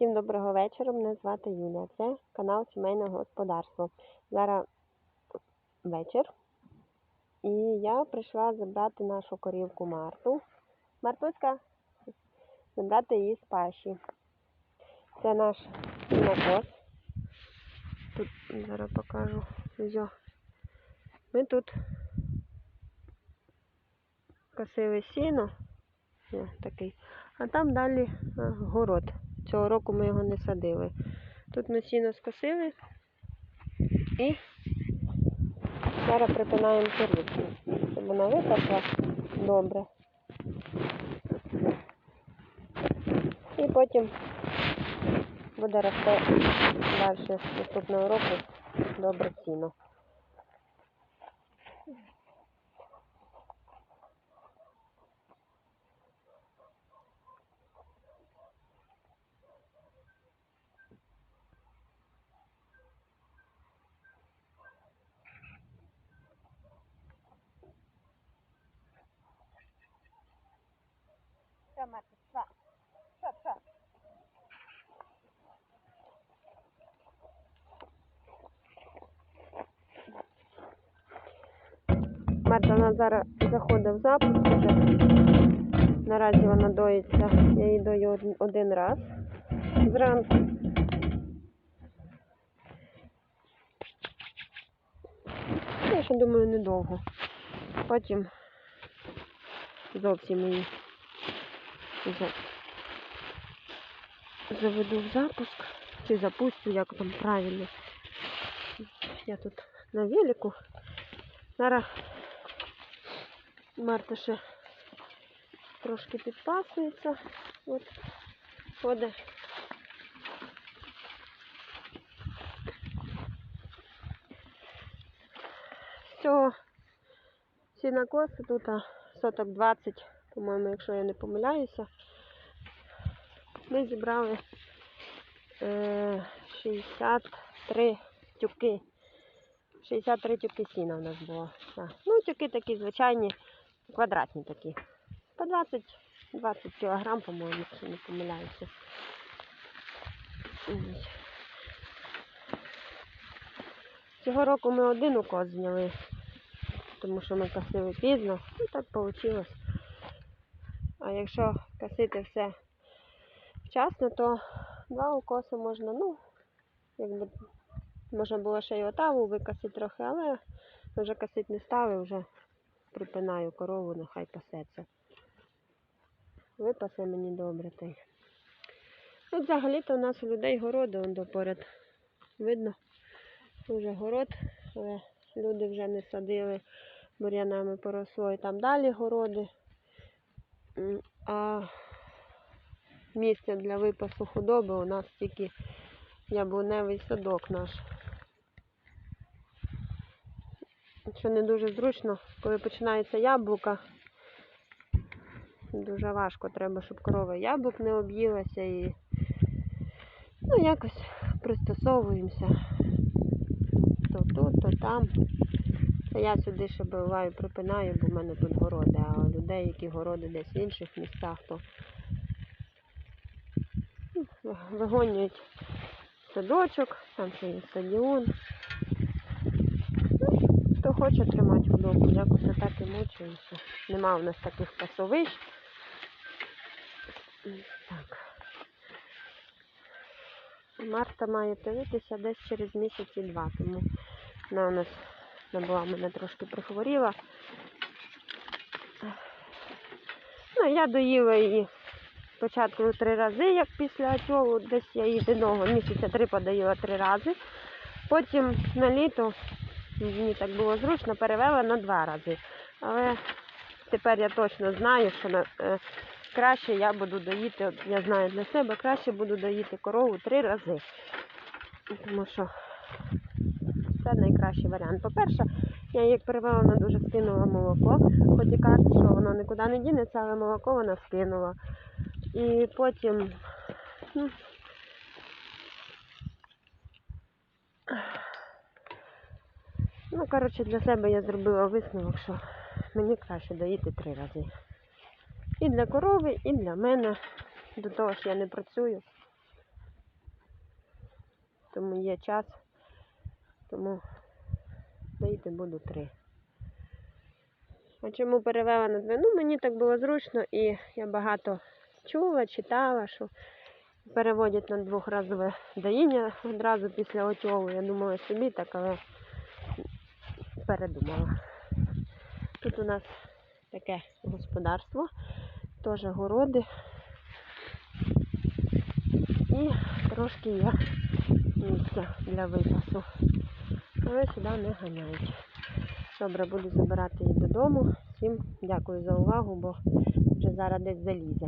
Всім доброго вечора. Мене звати Юлія. Це канал Сімейного господарства. Зараз вечір. І я прийшла забрати нашу корівку Марту. Мартуська, забрати її з паші. Це наш сінокос. Тут зараз покажу. Ми тут косили сіно. О, такий. А там далі город. Цього року ми його не садили. Тут ми сіно скосили і зараз припинаємо корівку, щоб вона випасла добре. І потім буде рости далі наступного року добре сіно. Що? Марта зараз заходить в запуск вже. Наразі вона доїться. Я її дою один- раз зранку. Я ще думаю, недовго. Потім зовсім її заведу в запуск. Чи запустю, як там правильно. Я тут на велику. Зараз Марта ще трошки підпасується. От ходить. Всього сінокоси тут соток 20, по-моєму, якщо я не помиляюся. Ми зібрали е, 63 тюки. 63 тюки сіна у нас було. Ну, тюки такі звичайні, квадратні такі. По 20, 20 кілограм, по-моєму, якщо не помиляюся. Цього року ми один укос зняли, тому що ми косили пізно, і так вийшло. А якщо косити все вчасно, то два укоси можна, ну, якби можна було ще й отаву викосити трохи, але вже косити не стали, вже припинаю корову, нехай пасеться. Випасе мені добре той. От взагалі-то у нас у людей городи он допоряд. Видно, вже город, але люди вже не садили бур'янами поросло і там далі городи. А місце для випасу худоби у нас тільки яблуневий садок наш. Що не дуже зручно, коли починається яблука, дуже важко треба, щоб корова яблук не об'їлася і ну, якось пристосовуємося. То тут, то там. Та я сюди ще буваю, припинаю, бо в мене тут городи, а людей, які городи десь в інших містах, то ну, вигонюють садочок, там ще є стадіон. Ну, Хто хоче тримати худобу, якось отак і мучуємося. Нема у нас таких пасовищ. Так. Марта має появитися десь через місяці два, тому вона у нас набула мене трошки прихворіла. Ну, я доїла її спочатку три рази, як після цього, десь я її місяця три подоїла три рази. Потім на літо мені так було зручно, перевела на два рази. Але тепер я точно знаю, що на, е, краще я буду доїти, я знаю для себе, краще буду доїти корову три рази. Тому що це найкращий варіант. По-перше, я як перевела, вона дуже скинула молоко. Хоч і кажуть, що воно нікуди не дінеться, але молоко вона скинула. І потім. Ну, Ну, коротше, для себе я зробила висновок, що мені краще доїти три рази. І для корови, і для мене. До того ж я не працюю. тому є час. Тому доїти буду три. А чому перевела на дві? Ну, мені так було зручно і я багато чула, читала, що переводять на двохразове доїння одразу після отьову. Я думала собі так, але передумала. Тут у нас таке господарство, теж городи. І трошки є місця для випасу. Але сюди не ганяють. Добре, буду забирати її додому. Всім дякую за увагу, бо вже зараз десь залізе.